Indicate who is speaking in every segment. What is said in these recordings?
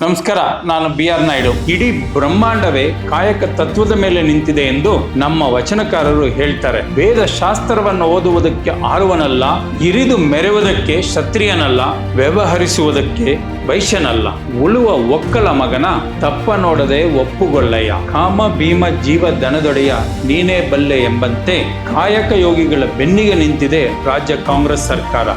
Speaker 1: ನಮಸ್ಕಾರ, ನಾನು B R Naidu. ಇಡೀ ಬ್ರಹ್ಮಾಂಡವೇ ಕಾಯಕ ತತ್ವದ ಮೇಲೆ ನಿಂತಿದೆ ಎಂದು ನಮ್ಮ ವಚನಕಾರರು ಹೇಳ್ತಾರೆ. ವೇದ ಶಾಸ್ತ್ರವನ್ನು ಓದುವುದಕ್ಕೆ ಆರುವನಲ್ಲ, ಇರಿದು ಮೆರೆಯುವುದಕ್ಕೆ ಕ್ಷತ್ರಿಯನಲ್ಲ, ವ್ಯವಹರಿಸುವುದಕ್ಕೆ ವೈಶ್ಯನಲ್ಲ. ಉಳುವ ಒಕ್ಕಲ ಮಗನ ತಪ್ಪ ನೋಡದೆ ಒಪ್ಪುಗೊಳ್ಳಯ್ಯ ಕಾಮ, ಭೀಮ, ಜೀವ, ದನದೊಡೆಯ ನೀನೇ ಬಲ್ಲೆ ಎಂಬಂತೆ ಕಾಯಕ ಯೋಗಿಗಳ ಬೆನ್ನಿಗೆ ನಿಂತಿದೆ ರಾಜ್ಯ ಕಾಂಗ್ರೆಸ್ ಸರ್ಕಾರ.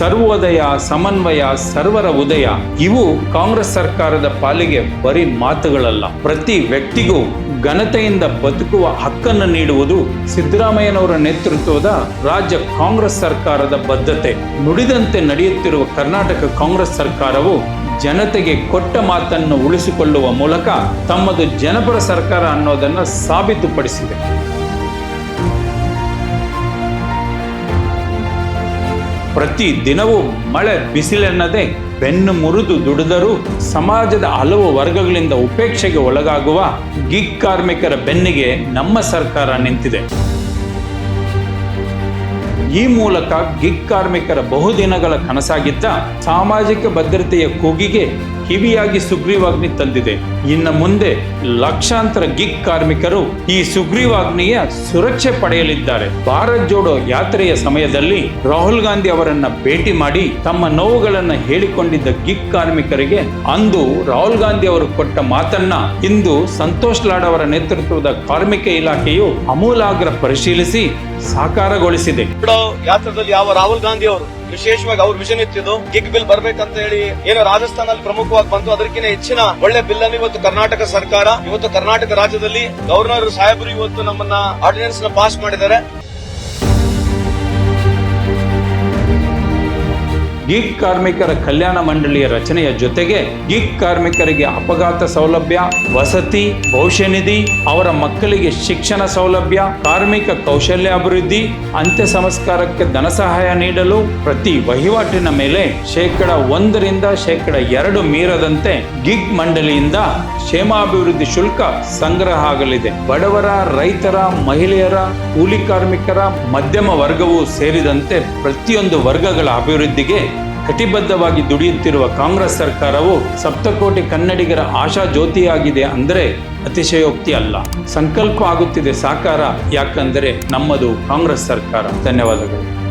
Speaker 1: ಸರ್ವೋದಯ, ಸಮನ್ವಯ, ಸರ್ವರ ಉದಯ. ಇವು ಕಾಂಗ್ರೆಸ್ ಸರ್ಕಾರದ ಪಾಲಿಗೆ ಬರೀ ಮಾತುಗಳಲ್ಲ. ಪ್ರತಿ ವ್ಯಕ್ತಿಗೂ ಘನತೆಯಿಂದ ಬದುಕುವ ಹಕ್ಕನ್ನು ನೀಡುವುದು ಸಿದ್ದರಾಮಯ್ಯನವರ ನೇತೃತ್ವದ ರಾಜ್ಯ ಕಾಂಗ್ರೆಸ್ ಸರ್ಕಾರದ ಬದ್ಧತೆ. ನುಡಿದಂತೆ ನಡೆಯುತ್ತಿರುವ ಕರ್ನಾಟಕ ಕಾಂಗ್ರೆಸ್ ಸರ್ಕಾರವು ಜನತೆಗೆ ಕೊಟ್ಟ ಮಾತನ್ನು ಉಳಿಸಿಕೊಳ್ಳುವ ಮೂಲಕ ತಮ್ಮದು ಜನಪರ ಸರ್ಕಾರ ಅನ್ನೋದನ್ನು ಸಾಬೀತುಪಡಿಸಿದೆ. ಪ್ರತಿ ದಿನವೂ ಮಳೆ ಬಿಸಿಲೆನ್ನದೆ ಬೆನ್ನು ಮುರಿದು ದುಡಿದರೂ ಸಮಾಜದ ಹಲವು ವರ್ಗಗಳಿಂದ ಉಪೇಕ್ಷೆಗೆ ಒಳಗಾಗುವ ಗಿಗ್ ಕಾರ್ಮಿಕರ ಬೆನ್ನಿಗೆ ನಮ್ಮ ಸರ್ಕಾರ ನಿಂತಿದೆ. ಈ ಮೂಲಕ ಗಿಗ್ ಕಾರ್ಮಿಕರ ಬಹುದಿನಗಳ ಕನಸಾಗಿದ್ದ ಸಾಮಾಜಿಕ ಭದ್ರತೆಯ ಕೂಗಿಗೆ ಕಿವಿಯಾಗಿ ಸುಗ್ರೀವಾಜ್ಞೆ ತಂದಿದೆ. ಇನ್ನು ಮುಂದೆ ಲಕ್ಷಾಂತರ ಗಿಗ್ ಕಾರ್ಮಿಕರು ಈ ಸುಗ್ರೀವಾಜ್ಞೆಯ ಸುರಕ್ಷೆ ಪಡೆಯಲಿದ್ದಾರೆ. ಭಾರತ್ ಜೋಡೋ ಯಾತ್ರೆಯ ಸಮಯದಲ್ಲಿ ರಾಹುಲ್ ಗಾಂಧಿ ಅವರನ್ನ ಭೇಟಿ ಮಾಡಿ ತಮ್ಮ ನೋವುಗಳನ್ನು ಹೇಳಿಕೊಂಡಿದ್ದ ಗಿಗ್ ಕಾರ್ಮಿಕರಿಗೆ ಅಂದು ರಾಹುಲ್ ಗಾಂಧಿ ಅವರು ಕೊಟ್ಟ ಮಾತನ್ನ ಇಂದು ಸಂತೋಷ್ ಲಾಡ್ ಅವರ ನೇತೃತ್ವದ ಕಾರ್ಮಿಕ ಇಲಾಖೆಯು ಅಮೂಲಾಗ್ರ ಪರಿಶೀಲಿಸಿ ಸಾಕಾರಗೊಳಿಸಿದೆ.
Speaker 2: ಯಾತ್ರದಲ್ಲಿ ಯಾವ ರಾಹುಲ್ ಗಾಂಧಿ ಅವರು ವಿಶೇಷವಾಗಿ ಅವ್ರ ವಿಷನ್ ಇತ್ತಿದ್ದು, ಗಿಗ್ ಬಿಲ್ ಬರ್ಬೇಕಂತ ಹೇಳಿ ಏನೋ ರಾಜಸ್ಥಾನದಲ್ಲಿ ಪ್ರಮುಖವಾಗಿ ಬಂತು, ಅದಕ್ಕಿಂತ ಹೆಚ್ಚಿನ ಒಳ್ಳೆ ಬಿಲ್ ಅನ್ನು ಇವತ್ತು ಕರ್ನಾಟಕ ಸರ್ಕಾರ ಇವತ್ತು ಕರ್ನಾಟಕ ರಾಜ್ಯದಲ್ಲಿ ಗವರ್ನರ್ ಸಾಹೇಬರು ಇವತ್ತು ನಮ್ಮನ್ನ ಆರ್ಡಿನೆನ್ಸ್ನ ಪಾಸ್ ಮಾಡಿದ್ದಾರೆ.
Speaker 1: ಗಿಗ್ ಕಾರ್ಮಿಕರ ಕಲ್ಯಾಣ ಮಂಡಳಿಯ ರಚನೆಯ ಜೊತೆಗೆ ಗಿಗ್ ಕಾರ್ಮಿಕರಿಗೆ ಅಪಘಾತ ಸೌಲಭ್ಯ, ವಸತಿ ಭವಿಷ್ಯ ನಿಧಿ ಅವರ ಮಕ್ಕಳಿಗೆ ಶಿಕ್ಷಣ ಸೌಲಭ್ಯ, ಕಾರ್ಮಿಕ ಕೌಶಲ್ಯ ಅಭಿವೃದ್ಧಿ, ಅಂತ್ಯ ಸಂಸ್ಕಾರಕ್ಕೆ ಧನ ಸಹಾಯ ನೀಡಲು ಪ್ರತಿ ವಹಿವಾಟಿನ ಮೇಲೆ ಶೇಕಡ ಒಂದರಿಂದ ಶೇಕಡ ಎರಡು ಮೀರದಂತೆ ಗಿಗ್ ಮಂಡಳಿಯಿಂದ ಕ್ಷೇಮಾಭಿವೃದ್ಧಿ ಶುಲ್ಕ ಸಂಗ್ರಹ ಆಗಲಿದೆ. ಬಡವರ, ರೈತರ, ಮಹಿಳೆಯರ, ಕೂಲಿ ಕಾರ್ಮಿಕರ, ಮಧ್ಯಮ ವರ್ಗವೂ ಸೇರಿದಂತೆ ಪ್ರತಿಯೊಂದು ವರ್ಗಗಳ ಅಭಿವೃದ್ಧಿಗೆ ಕಟಿಬದ್ಧವಾಗಿ ದುಡಿಯುತ್ತಿರುವ ಕಾಂಗ್ರೆಸ್ ಸರ್ಕಾರವು ಸಪ್ತಕೋಟಿ ಕನ್ನಡಿಗರ ಆಶಾ ಜ್ಯೋತಿಯಾಗಿದೆ ಅಂದರೆ ಅತಿಶಯೋಕ್ತಿ ಅಲ್ಲ. ಸಂಕಲ್ಪ ಆಗುತ್ತಿದೆ ಸಾಕಾರ, ಯಾಕಂದರೆ ನಮ್ಮದು ಕಾಂಗ್ರೆಸ್ ಸರ್ಕಾರ. ಧನ್ಯವಾದಗಳು.